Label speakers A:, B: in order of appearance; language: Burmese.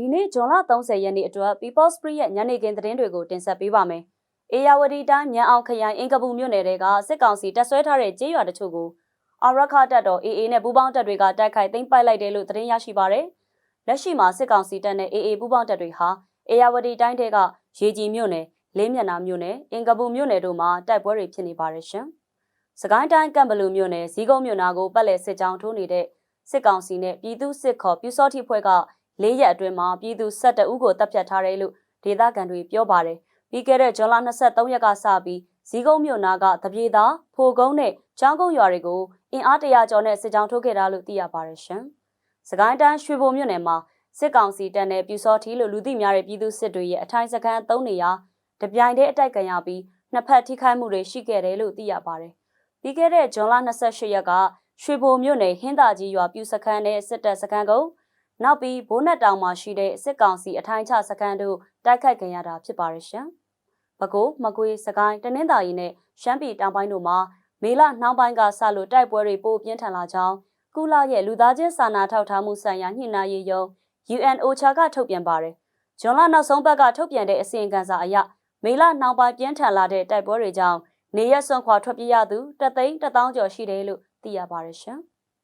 A: ဒီနေ့ဇွန်လ30ရက်နေ့အတွက် People's Free ရဲ့ညနေခင်းသတင်းတွေကိုတင်ဆက်ပေးပါမယ်။အေယာဝတီတိုင်းမြန်အောင်ခရိုင်အင်ကပူမြို့နယ်တွေကစစ်ကောင်စီတပ်ဆွဲထားတဲ့ကြေးရွာတချို့ကိုအာရခတပ်တော် AA နဲ့ပူးပေါင်းတပ်တွေကတိုက်ခိုက်သိမ်းပိုက်လိုက်တယ်လို့သတင်းရရှိပါရယ်။လက်ရှိမှာစစ်ကောင်စီတပ်နဲ့ AA ပူးပေါင်းတပ်တွေဟာအေယာဝတီတိုင်းထဲကရေကြီးမြို့နယ်လေးမျက်နှာမြို့နယ်အင်ကပူမြို့နယ်တို့မှာတိုက်ပွဲတွေဖြစ်နေပါရရှင်။စကိုင်းတိုင်းကံဘလူမြို့နယ်ဇီးကုန်းမြို့နာကိုပတ်လည်စစ်ကြောင်းထိုးနေတဲ့စစ်ကောင်စီနဲ့ပြည်သူစစ်ခေါ်ပြူစောတိဖွဲ့က ၄ရက်အတွင်းမှာပြည်သူ12ဦးကိုတပ်ဖြတ်ထားတယ်လို့ဒေသခံတွေပြောပါတယ်။ပြီးခဲ့တဲ့ဇွန်လ23ရက်ကစပြီးဇီးကုန်းမြို့နာကတပြေသာဖိုကုန်းနဲ့ချောင်းကုန်းရွာတွေကိုအင်အားတရာကျော်နဲ့စစ်ကြောင်းထိုးခဲ့တာလို့သိရပါတယ်ရှင်။စကိုင်းတိုင်းရွှေဘုံမြို့နယ်မှာစစ်ကောင်စီတပ်နဲ့ပြူစောထီလို့လူသိများတဲ့ပြည်သူစစ်တွေရဲ့အထိုင်စခန်း၃နေရာတပြိုင်တည်းအတိုက်ခံရပြီးနှစ်ဖက်ထိခိုက်မှုတွေရှိခဲ့တယ်လို့သိရပါတယ်။ပြီးခဲ့တဲ့ဇွန်လ28ရက်ကရွှေဘိုမြို့နယ်ဟင်းသာကြီးရွာပြူစခန်းနဲ့စစ်တပ်စခန်းကိုနော က်ပြီးဘိုးနက်တောင်မှာရှိတဲ့စစ်ကောင်စီအထိုင်ချစခန်းတို့တိုက်ခိုက်ခံရတာဖြစ်ပါရရှင်။ပဲခူးမကွေးစကိုင်းတနင်္သာရီနဲ့ရှမ်းပြည်တောင်ပိုင်းတို့မှာမေလနှောင်းပိုင်းကစလို့တိုက်ပွဲတွေပိုပြင်းထန်လာကြောင်းကုလရဲ့လူသားချင်းစာနာထောက်ထားမှုဆိုင်ရာညှိနှိုင်းရေးယုံ UNOCHA ကထုတ်ပြန်ပါတယ်။ဂျွန်လနောက်ဆုံးပတ်ကထုတ်ပြန်တဲ့အစီရင်ခံစာအရမေလနှောင်းပိုင်းပြင်းထန်လာတဲ့တိုက်ပွဲတွေကြောင့်နေရက်စွန့်ခွာထွက်ပြေးရသူတသိန်းတထောင်ကျော်ရှိတယ်လို့သိရပါတယ်ရှင်။